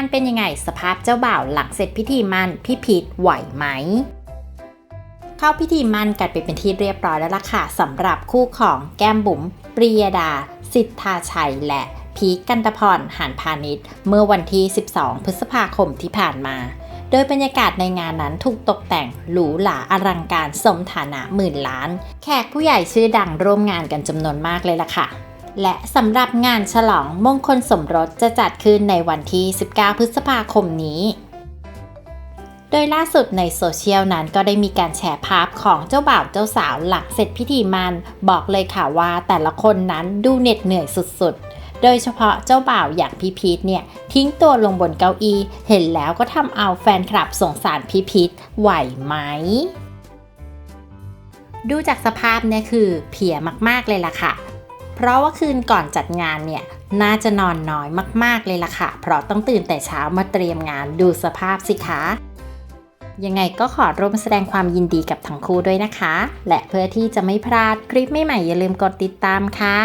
การเป็นยังไงสภาพเจ้าบ่าวหลังเสร็จพิธีมันพี่พีทไหวไหม เข้าพิธีมันกันไปเป็นที่เรียบร้อยแล้วล่ะค่ะสำหรับคู่ของแก้มบุ๋มปรียดา สิทธาชัยและพีคกันตพรหานพาณิชย์ เมื่อวันที่ 12 พฤษภาคมที่ผ่านมา โดยบรรยากาศในงานนั้นถูกตกแต่งหรูหราอลังการสมฐานะหมื่นล้าน แขกผู้ใหญ่ชื่อดังร่วมงานกันจำนวนมากเลยล่ะค่ะ และสำหรับงานฉลองมงคลสมรสจะจัดขึ้นในวันที่ 19 พฤษภาคมนี้ โดยล่าสุดในโซเชียลนั้นก็ได้มีการแชร์ภาพของเจ้าบ่าวเจ้าสาวหลังเสร็จพิธีมันบอกเลยค่ะว่าแต่ละคนนั้นดูเหน็ดเหนื่อยสุดๆ โดยเฉพาะเจ้าบ่าวอย่างพี่พีทเนี่ย ทิ้งตัวลงบนเก้าอี้ เห็นแล้วก็ทำเอาแฟนคลับสงสารพี่พีทไหวไหมดูจากสภาพเนี่ยคือเพียมากๆเลยล่ะค่ะ เพราะว่าคืนก่อนจัดงานเนี่ยน่าจะนอนน้อยมากๆเลยล่ะค่ะ เพราะต้องตื่นแต่เช้ามาเตรียมงานดูสภาพสิคะยังไงก็ขอร่วมแสดงความยินดีกับทั้งคู่ด้วยนะคะ และเพื่อที่จะไม่พลาดคลิปใหม่ๆอย่าลืมกดติดตามค่ะ